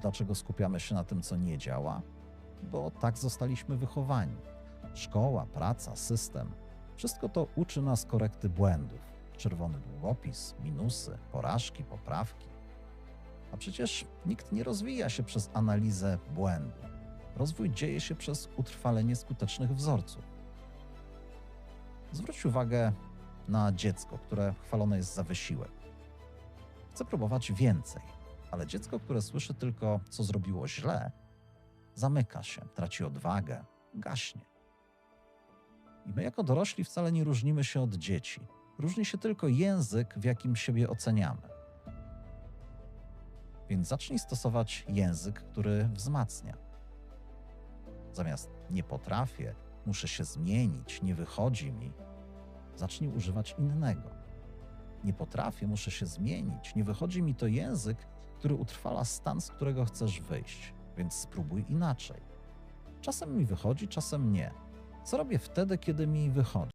dlaczego skupiamy się na tym, co nie działa? Bo tak zostaliśmy wychowani. Szkoła, praca, system wszystko to uczy nas korekty błędów. Czerwony długopis, minusy, porażki, poprawki. A przecież nikt nie rozwija się przez analizę błędu. Rozwój dzieje się przez utrwalenie skutecznych wzorców. Zwróć uwagę na dziecko, które chwalone jest za wysiłek. Chce próbować więcej, ale dziecko, które słyszy tylko, co zrobiło źle, zamyka się, traci odwagę, gaśnie. I my, jako dorośli, wcale nie różnimy się od dzieci. Różni się tylko język, w jakim siebie oceniamy. Więc zacznij stosować język, który wzmacnia. Zamiast nie potrafię, muszę się zmienić, nie wychodzi mi, zacznij używać innego. Nie potrafię, muszę się zmienić, nie wychodzi mi to język, który utrwala stan, z którego chcesz wyjść, więc spróbuj inaczej. Czasem mi wychodzi, czasem nie. Co robię wtedy, kiedy mi wychodzi?